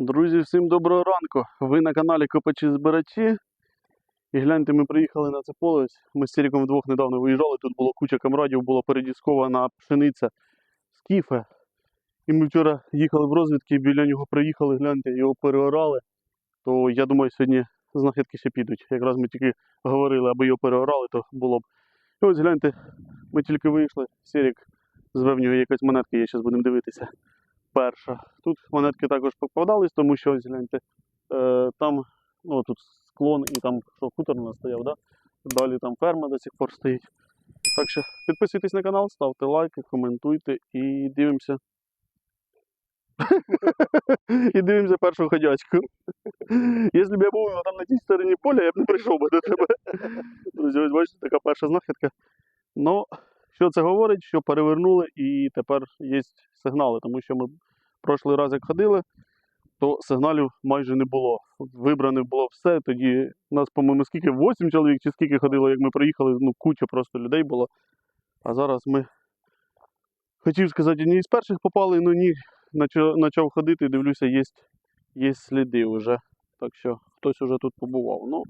Друзі, всім доброго ранку! Ви на каналі Копачі Збирачі. І гляньте, ми приїхали на це поле. Ми з Сіріком вдвох недавно виїжджали. Тут було куча камрадів, була передіскована пшениця з кіфе. І ми вчора їхали в розвідки, біля нього приїхали, гляньте, його переорали. То я думаю, сьогодні знахідки ще підуть. Якраз ми тільки говорили, аби його переорали, то було б. І ось гляньте, ми тільки вийшли. Сірік зве нього якась монетка, є, зараз будемо дивитися перша. Тут монетки також попадались, тому що гляньте, е, там ну, тут склон і там що, хутор у нас стояв, да? далі там ферма до сих пор стоїть. Так що підписуйтесь на канал, ставте лайки, коментуйте і дивимося. І дивимося першу ходячку. Якщо б я був там на тій стороні поля, я б не прийшов би до тебе. Друзі, ось бачите, така перша знахідка. Ну, що це говорить, що перевернули і тепер є сигнали, тому що ми прошлий раз як ходили, то сигналів майже не було. Вибране було все. Тоді нас, по-моєму, скільки? 8 чоловік чи скільки ходило, як ми приїхали, ну куча просто людей було. А зараз ми хотів сказати, не із перших попали, ну ні, почав, ходити, дивлюся, є, є сліди вже. Так що хтось уже тут побував. Ну,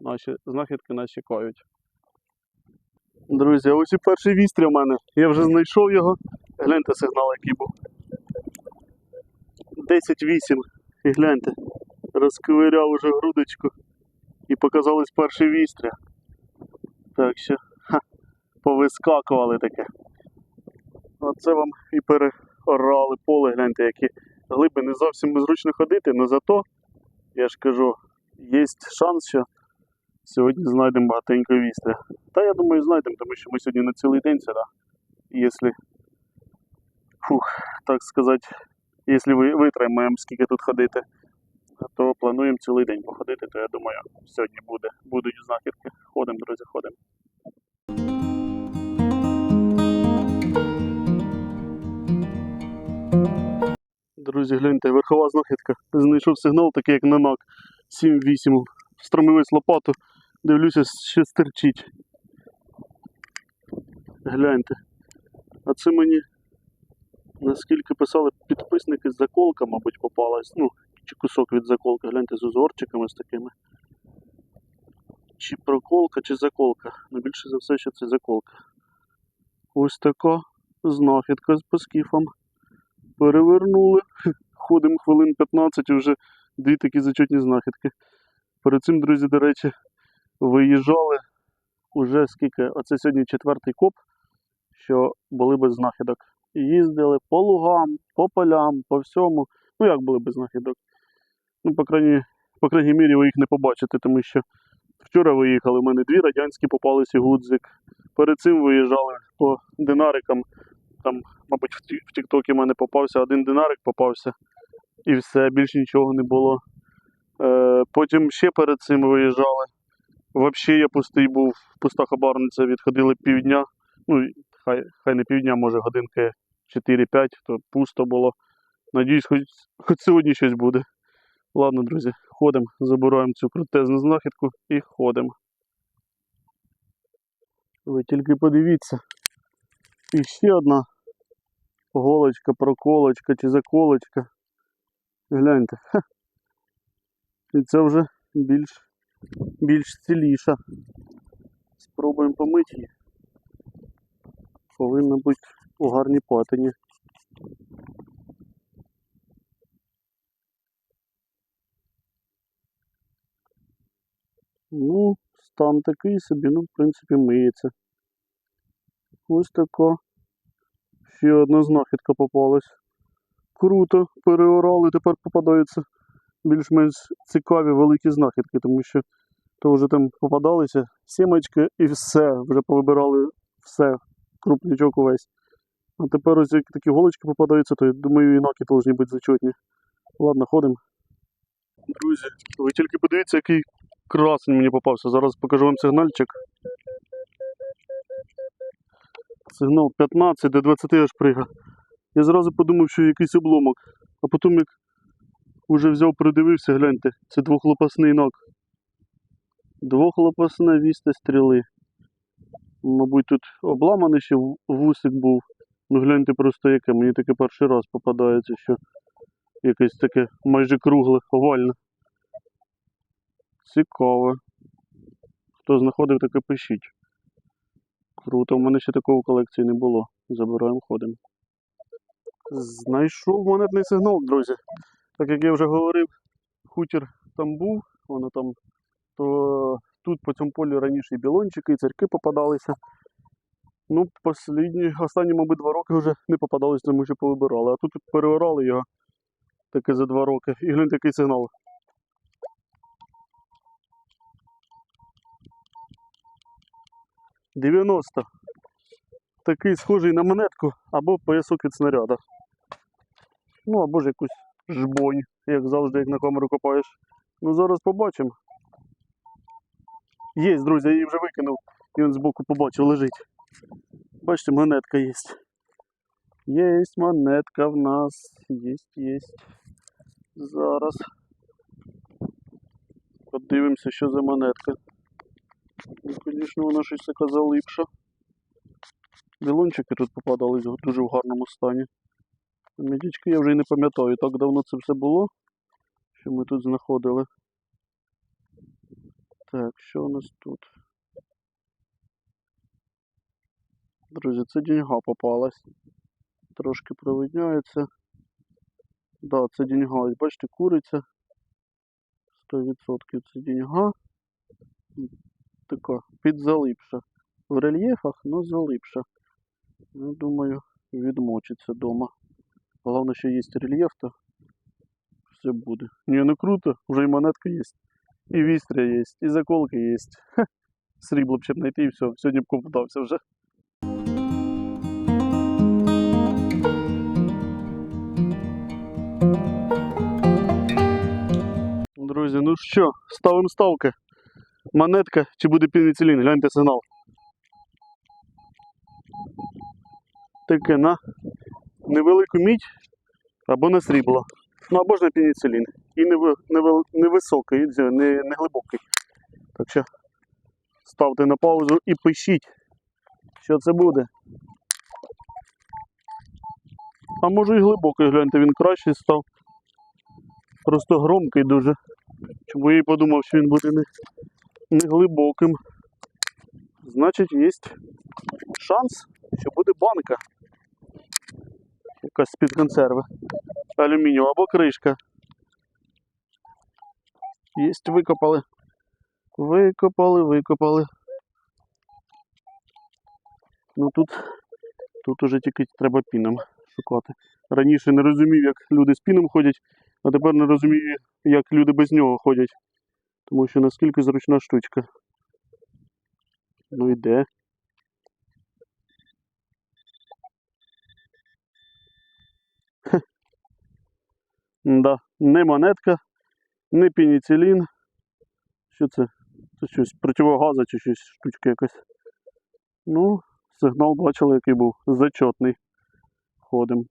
наші знахідки нас чекають. Друзі, ось і перший вістря в мене. Я вже знайшов його. Гляньте сигнал, який був. 10-8. І гляньте. Розковиряв уже грудочку. І показалось перший вістря. Так що ха, повискакували таке. Оце вам і переорали поле, гляньте, які глиби не зовсім зручно ходити, але зато, я ж кажу, є шанс, що сьогодні знайдемо багатенько вістря. Та я думаю, знайдемо, тому що ми сьогодні на цілий день сюди. Якщо, фух, так сказати, якщо ви витримаємо, скільки тут ходити, то плануємо цілий день походити, то я думаю, сьогодні буде, будуть знахідки. Ходимо, друзі, ходимо. Друзі, гляньте, верхова знахідка. Знайшов сигнал, такий як на НАК 7-8. Стромивець лопату. Дивлюся, ще стерчить. Гляньте. А це мені, наскільки писали підписники, заколка, мабуть, попалась. Ну, чи кусок від заколки. Гляньте з узорчиками з такими. Чи проколка, чи заколка. Ну, більше за все, що це заколка. Ось така знахідка з паскіфом. Перевернули. Ходимо хвилин 15 і вже дві такі зачетні знахідки. Перед цим, друзі, до речі, виїжджали уже скільки, оце сьогодні четвертий коп, що були без знахідок. Їздили по лугам, по полям, по всьому. Ну як були без знахідок? Ну, по крайній, по крайній мірі, ви їх не побачите, тому що вчора виїхали, у мене дві радянські попалися гудзик. Перед цим виїжджали по динарикам. Там, мабуть, в Ті- в Тіктокі в мене попався один динарик попався. І все, більш нічого не було. Е, потім ще перед цим виїжджали. Взагалі я пустий був, пуста хабарниця, відходили півдня. Ну, хай, хай не півдня, може годинки 4-5, то пусто було. Надіюсь, хоч, хоч сьогодні щось буде. Ладно, друзі, ходимо, забираємо цю крутезну знахідку і ходимо. Ви тільки подивіться. І ще одна голочка, проколочка чи заколочка. Гляньте. І це вже більш, більш ціліша. Спробуємо помити її. Повинна бути у гарній патині. Ну, стан такий собі, ну, в принципі, миється. Ось така. Ще одна знахідка попалась. Круто, переорали, тепер попадаються більш-менш цікаві великі знахідки, тому що то вже там попадалися сімочки і все, вже повибирали все, крупничок увесь. А тепер ось як такі голочки попадаються, то я думаю, інакі повинні бути зачетні. Ладно, ходимо. Друзі, ви тільки подивіться, який красень мені попався. Зараз покажу вам сигнальчик. Сигнал 15, до 20 аж пригав. Я зразу подумав, що якийсь обломок. А потім як уже взяв, придивився, гляньте, це двохлопасний ног. Двохлопасне вісте стріли. Мабуть, тут обламаний ще вусик був. Ну гляньте просто яке, мені таке перший раз попадається, що Якесь таке майже кругле, овальне. Цікаве. Хто знаходив, таке пишіть. Круто, в мене ще такого в колекції не було. Забираємо, ходимо. Знайшов монетний сигнал, друзі. Так як я вже говорив, хутір там був, воно там, то тут по цьому полю раніше і білончики, і церкви попадалися. Ну, послідні, останні, мабуть, два роки вже не попадались, тому що повибирали. А тут переорали його таке за два роки. І глянь такий сигнал. Дев'яносто. Такий схожий на монетку або поясок від снаряда. Ну, або ж якусь жбонь, як завжди, як на камеру копаєш. Ну зараз побачимо. Є, друзі, я її вже викинув. І він збоку побачив, лежить. Бачите, монетка є. Є монетка в нас. Єсть, єсть. Зараз. Подивимося, що за монетка. Ну, звісно, вона щось така залипша. Білончики тут попадались дуже в гарному стані. А Медічки я вже і не пам'ятаю, так давно це все було, що ми тут знаходили. Так, що у нас тут? Друзі, це деньга попалась. Трошки провидняється. Да, це деньга. Ось Бачите, куриця. 100% це деньга. М, Така підзалипша. В рельєфах, но залипша. Ну, думаю, відмочиться дома. Головне, що є рельєф, то все буде. Ні, ну круто, вже і монетка є. І вістря є, і заколки є. Срібло б ще б знайти і все. Сьогодні б попадався вже. Друзі, ну що, ставимо ставки. Монетка чи буде пеніцилін? Гляньте сигнал. Таке на невелику мідь або на срібло. Ну або ж на пеніцилін. І неве- невел- невисокий, не, не глибокий. Так що ставте на паузу і пишіть, що це буде. А може і глибокий, гляньте, він кращий став. Просто громкий дуже. Чому я і подумав, що він буде не, не глибоким. Значить, є шанс, що буде банка. Якась з-під консерви. Алюмінієва або кришка. Єсть, викопали. Викопали, викопали. Ну тут, тут уже тільки треба піном шукати. Раніше не розумів, як люди з піном ходять, а тепер не розумію, як люди без нього ходять. Тому що наскільки зручна штучка. Ну йде. Да, не монетка, не пеніцилін. Що це? Це щось противогаза чи щось штучка якась. Ну, сигнал бачили, який був. Зачетний. Ходимо.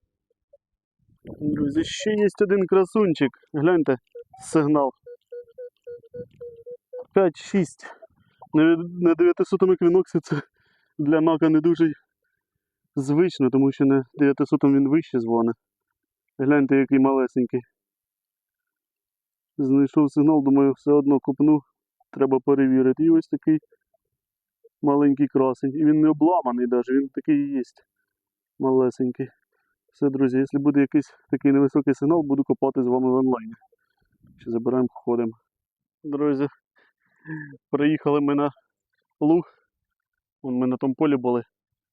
Друзі, ще є один красунчик. Гляньте, сигнал. 5-6. На на 900 еквіноксі це для нака не дуже звично, тому що на 900 він вище дзвонить. Гляньте, який малесенький. Знайшов сигнал, думаю, все одно купну. Треба перевірити. І ось такий маленький красень. І він не обламаний навіть, він такий є. Малесенький. Все, друзі, якщо буде якийсь такий невисокий сигнал, буду копати з вами в онлайні. Ще забираємо, ходимо. Друзі, приїхали ми на луг. Вон ми на тому полі були.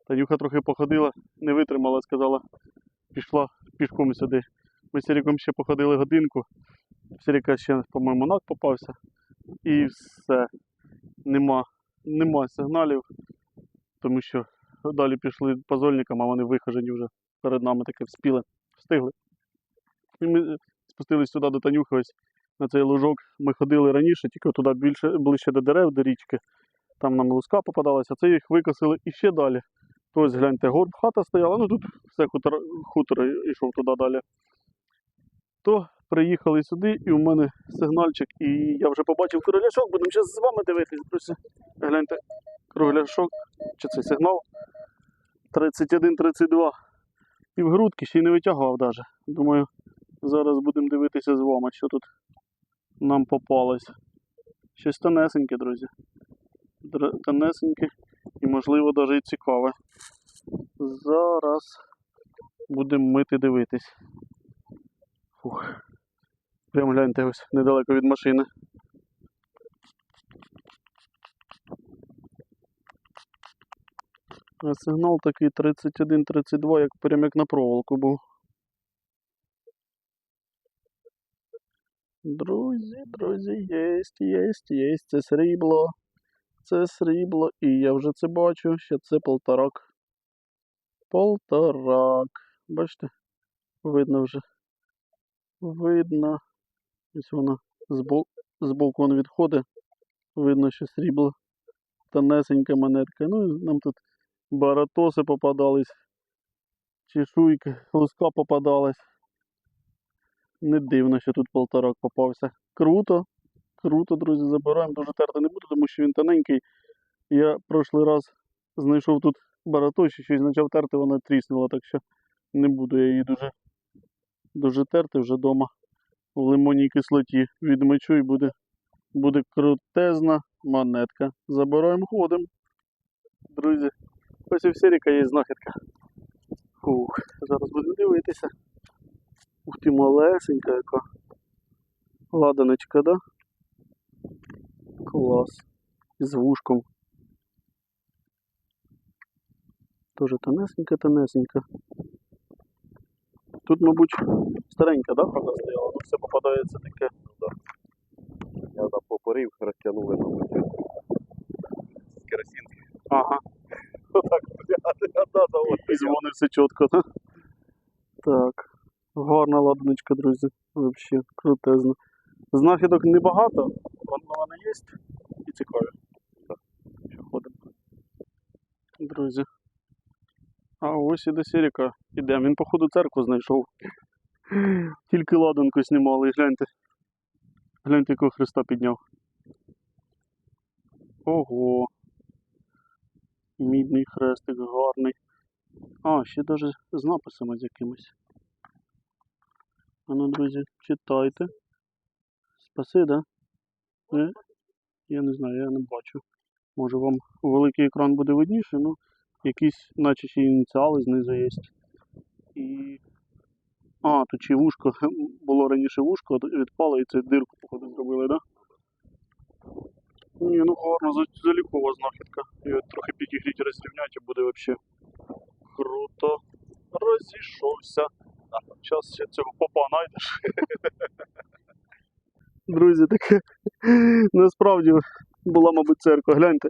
Танюха трохи походила, не витримала, сказала, пішла пішком сюди. Ми з Сіріком ще походили годинку. Сіріка ще, по-моєму, нак попався. І все. Нема, нема сигналів, тому що далі пішли позольникам, а вони вихожені вже перед нами таке вспіли, встигли. І ми спустились сюди до Танюхи, ось на цей лужок. Ми ходили раніше, тільки туди більше, ближче до дерев, до річки. Там нам луска попадалася, це їх викосили і ще далі. Ось гляньте, горб хата стояла, ну тут все хутор, хутор йшов туди далі. То приїхали сюди, і у мене сигнальчик, і я вже побачив кругляшок, будемо зараз з вами дивитись, друзі. Гляньте, кругляшок, чи це сигнал? 31-32. Півгрудки ще й не витягував навіть. Думаю, Зараз будемо дивитися з вами, що тут нам попалось. Щось тонесеньке, друзі. Др- Тонесеньке і, можливо, навіть цікаве. Зараз будемо мити дивитись. Фух. Прям гляньте ось недалеко від машини. А сигнал такий 31-32, як прям як на проволоку був. Друзі, друзі, єсть, єсть, єсть, це срібло. Це срібло, і я вже це бачу, що це полторак. Полторак. Бачите? Видно вже. Видно. Ось воно збоку, збоку воно відходить. Видно, що срібло. Тонесенька монетка. Ну, нам тут баратоси попадались. Чешуйки, луска попадалась. Не дивно, що тут полторак попався. Круто. Круто, друзі, забираємо. Дуже терти не буду, тому що він тоненький. Я прошлий раз знайшов тут баратоші, щось почав терти, вона тріснула, так що не буду я її дуже, дуже терти вже вдома в лимонній кислоті відмочу і буде, буде крутезна монетка. Забираємо ходом. Друзі, ось і в серіка є знахідка. Фух, зараз будемо дивитися. Ух ти, малесенька яка. Ладаночка, да? Клас. З вушком. Тоже тонесенька, тонесенька. Тут, мабуть, старенька, да, правда, стояла? Ну все попадається таке. Я там попорив, розтягнули, мабуть. З керосинки. Ага. Отак, одна за І дзвони все чітко, да? Так. Гарна ладаночка, друзі. Вообще крутезна. Знахідок небагато, воно вони є і цікаві. Що ходимо. Друзі. А ось і до Сіріка. Ідемо. Він, походу, церкву знайшов. Тільки ладанку знімали. Гляньте. Гляньте, якого Христа підняв. Ого. Мідний хрестик гарний. А, ще навіть з написами з якимось. А ну, друзі, читайте. Спаси, да? Е? Я не знаю, я не бачу. Може вам великий екран буде видніше, ну якісь, наче ще ініціали знизу є. І. А, тут ще вушко. Було раніше вушко, відпало і це дирку, походу, зробили, да? Ні, ну гарно, залікова знахідка. От трохи підігріти, розрівняти і буде взагалі круто. Розійшовся. Зараз ще цього попа знайдеш. Друзі, таке насправді була, мабуть, церква. Гляньте.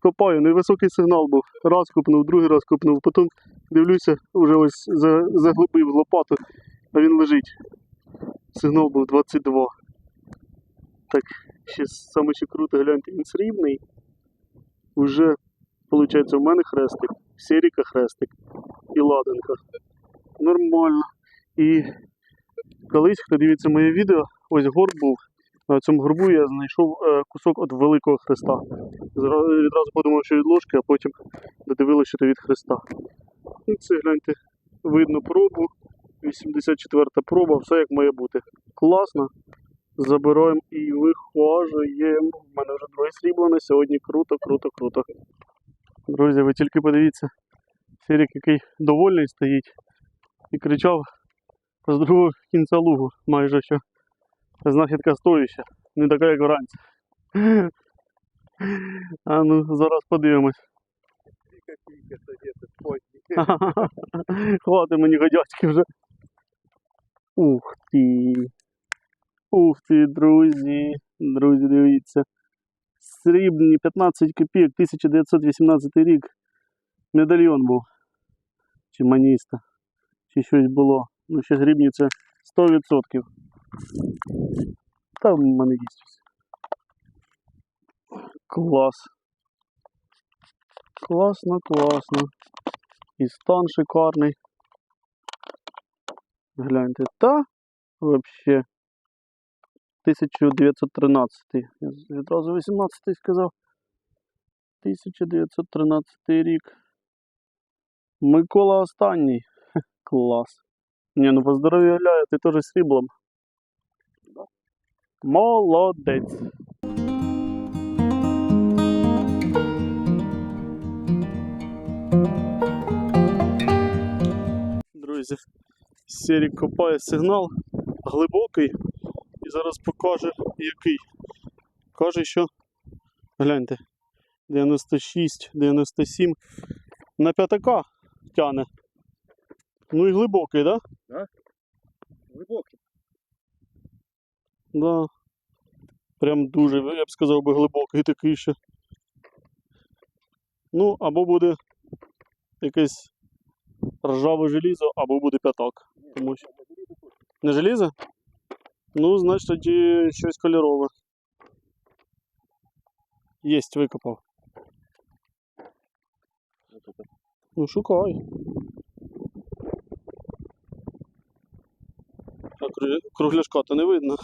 Копаю, невисокий сигнал був. Раз копнув, другий раз копнув. Потім дивлюся, вже ось за- заглибив лопату, а він лежить. Сигнал був 22. Так, ще саме ще круто, гляньте, він срібний. Уже, виходить, у мене хрестик, Серіка хрестик і ладанка. Нормально. І колись, хто дивиться моє відео, ось горб був. На цьому горбу я знайшов е, кусок від великого хреста. Відразу подумав, що від ложки, а потім додивилося, що це від хреста. І це гляньте, видно пробу. 84-та проба, все як має бути. Класно. Забираємо і вихожуємо. У мене вже друге срібло на сьогодні. Круто, круто, круто. Друзі, ви тільки подивіться. Сірік, який довольний стоїть і кричав з другого кінця лугу, майже що знахідка стоїща, не така, як вранці. А ну, зараз подивимось. Хвати мені годячки вже. Ух ти. Ух ти, друзі. Друзі, дивіться. Срібні 15 копійок, 1918 рік. Медальйон був. Чи маніста. Чи щось було. Ну, ще срібні це 100%. Там в мене є. Клас. Класно, класно. І стан шикарний. Гляньте, та вообще 1913. Я відразу 18 сказав. 1913 рік. Микола останній. Клас. Ні, ну поздоровляю, ти теж сріблом. Да. Молодець. Друзі, Серік копає сигнал глибокий і зараз покаже який. Каже, що гляньте, 96, 97 на п'ятака тяне. Ну і глибокий, так? Да? Глибокий. Да. Прям дуже, я б сказав би, глибокий такий ще. Ну, або буде якесь ржаве желізо, або буде п'ятак. Тому що... Не желізо? Ну, значить тоді щось кольорове. Єсть, викопав. Ну, шукай. А кругляшка-то не видно.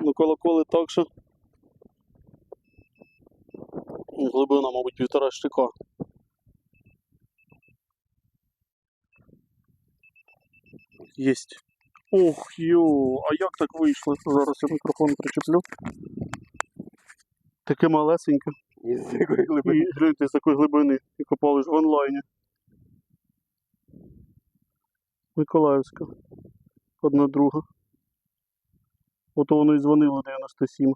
Ну, колоколи так, що. Глибина, мабуть, півтора штика. Єсть. Ох, йо, а як так вийшло? Зараз я мікрофон причеплю. Таке малесеньке. І з якої глибини. Гляньте з такої глибини. І копали ж в онлайні. Миколаївська. Одна друга. Ото воно і дзвонило 97.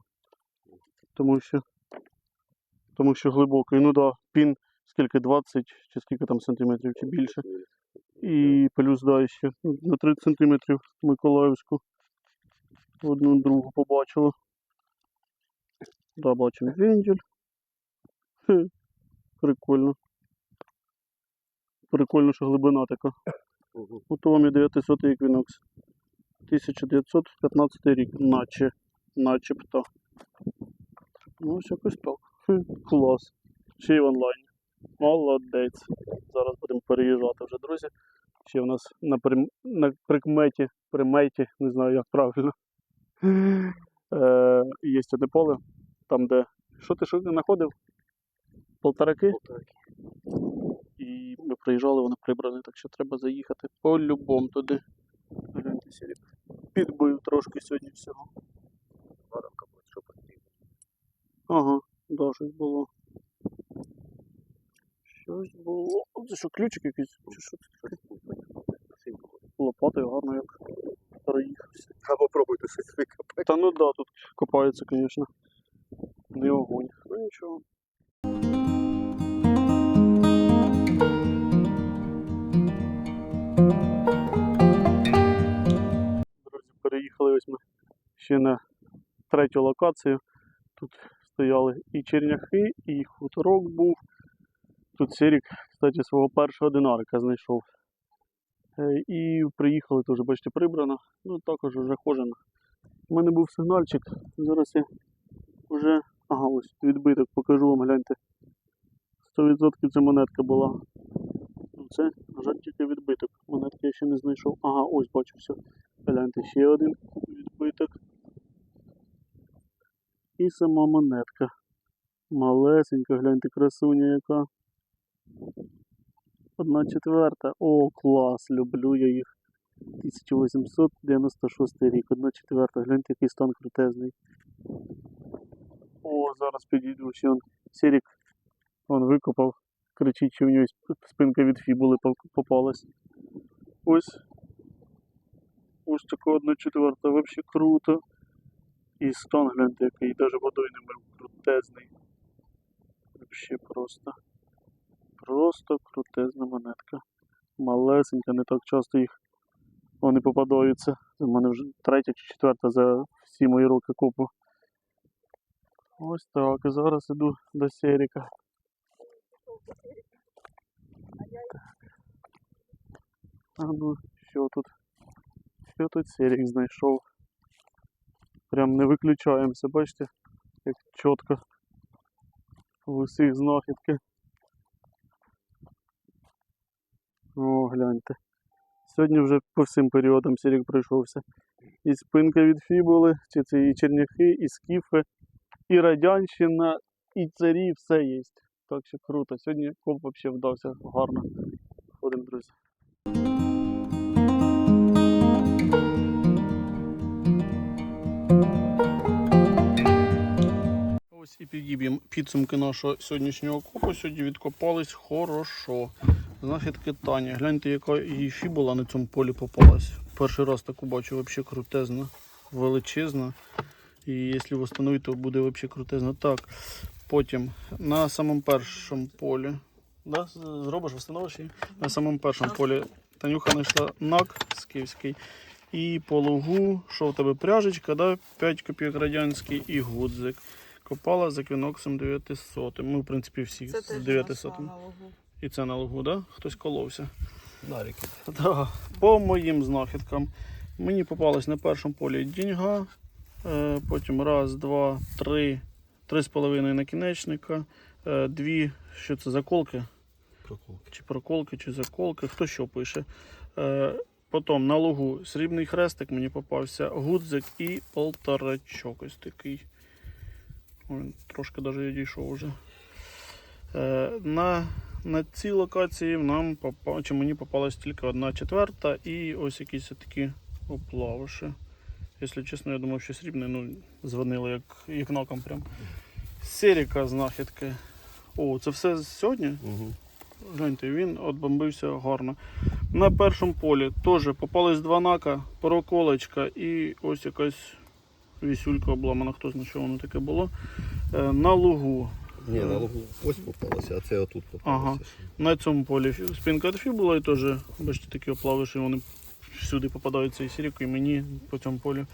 Тому що. Тому що глибокий. Ну да, пін скільки 20 чи скільки там сантиметрів чи більше. І плюс да, ще ну, на 30 сантиметрів Миколаївську. Одну другу побачила. Да, бачимо вендель. Хе, прикольно. Прикольно, що глибина така. Мгм. Ото вам і 900 еквінокс. 1915 рік, наче, начебто. Ну, ось якось так. Клас. Ще й в онлайні. Молодець. Зараз будемо переїжджати вже, друзі. Ще в нас на, прим... на прикметі, приметі, не знаю як правильно. Е, є одне поле, там де. Що ти що ти знаходив? Полтораки? І ми приїжджали, вони прибрані, так що треба заїхати по-любому туди. Сірік. Підбив трошки сьогодні всього. Воронка буде, що потрібно. Ага, да, щось було. Щось було. Це що, ключик якийсь? Чи що це таке? Лопатою гарно як проїхався. А попробуйте щось викопати. Та ну да, тут копається, звісно. Не огонь. Ну нічого. Ще на третю локацію. Тут стояли і черняхи, і хуторок був. Тут Сірік, кстати, свого першого динарика знайшов. Е, І приїхали теж, бачите, прибрано. Ну також вже хожено. У мене був сигнальчик. Зараз я вже. Ага, ось відбиток покажу вам, гляньте. 100% це монетка була. Ну, Це, на жаль, тільки відбиток. Монетки я ще не знайшов. Ага, ось бачу все. Гляньте, ще один відбиток. І сама монетка. Малесенька, гляньте, красуня яка. Одна четверта. О, клас, люблю я їх. 1896 рік, одна четверта. Гляньте, який стан крутезний. О, зараз підійду. Ще он Серік он викопав. Кричить, що в нього спинка від фібули попалась. Ось. Ось така одна четверта. Вообще круто. І стан, гляньте, який навіть водою не мив. Крутезний. Вообще просто. Просто крутезна монетка. Малесенька, не так часто їх вони попадаються. У мене вже третя чи четверта за всі мої роки копу. Ось так. І зараз іду до Серіка. А ну, що тут? Що тут Серік знайшов? Прям не виключаємося, бачите, як чітко в усіх знахідки. О, гляньте. Сьогодні вже по всім періодам Сірік пройшовся. І спинка від фібули, чи це і черняхи, і скіфи, і радянщина, і царі, все є. Так що круто. Сьогодні коп взагалі вдався гарно. Ходимо, друзі. І підіб'ємо підсумки нашого сьогоднішнього копу. Сьогодні відкопались хорошо. Знахідки Тані. Гляньте, яка її фібула на цьому полі попалась. Перший раз таку бачу, взагалі крутезна, величезна. І якщо встановити, то буде взагалі крутезна. Так, потім на самому першому полі. Да? Зробиш, встановиш її? На самому першому полі Танюха знайшла нак скіфський. І по лугу, що в тебе пряжечка, да? 5 копійок радянський і гудзик. Копала за квіноксом 900. Ми, в принципі, всі Це з 900. на лугу. І це на лугу, да? Хтось коловся. Нарики. Да. По моїм знахідкам. Мені попалась на першому полі діньга. Е, потім раз, два, три, три з половиною накінечника. Е, дві, що це заколки? Проколки. чи проколки, чи заколки, хто що пише. Е, потім на лугу срібний хрестик мені попався, гудзик і полторачок ось такий. Ой, трошки навіть дійшов вже. Е, на, на цій локації нам попа, чи мені попалась тільки одна четверта і ось якісь такі оплавиші. Якщо чесно, я думав, що срібний, ну, дзвонили як, як ноком прям. Серіка знахідки. О, це все сьогодні? Угу. Гляньте, він отбомбився гарно. На першому полі теж попались два нака, проколочка і ось якась вісюлька обламана, хто знає, що воно таке було. Е, На лугу. Ні, на лугу ось попалося, а це отут попалося. Ага. На цьому полі фі- спинка від фібула і теж, бачите, такі оплавиші, вони всюди попадаються і сіріку, і мені по цьому полю.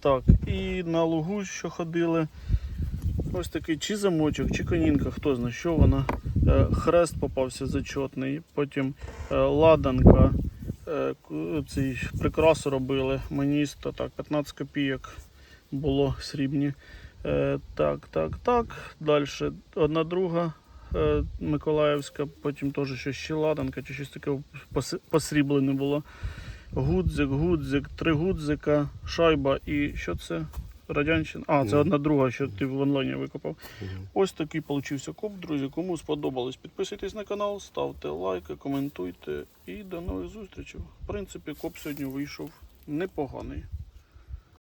Так, і на лугу, що ходили. Ось такий чи замочок, чи конінка, хто знає, що вона. Е, Хрест попався зачетний, потім е, ладанка, цей прикрасу робили, маніста, так, 15 копійок було срібні. Е, Так, так, так. Далі одна друга е, Миколаївська, потім теж щось ще ладанка, чи щось таке посріблене було. Гудзик, гудзик, три гудзика, шайба і що це? Радянщина. А, це одна друга, що ти в онлайні викопав. Ось такий получився коп, друзі. Кому сподобалось, підписуйтесь на канал, ставте лайки, коментуйте і до нових зустрічей. В принципі, коп сьогодні вийшов непоганий.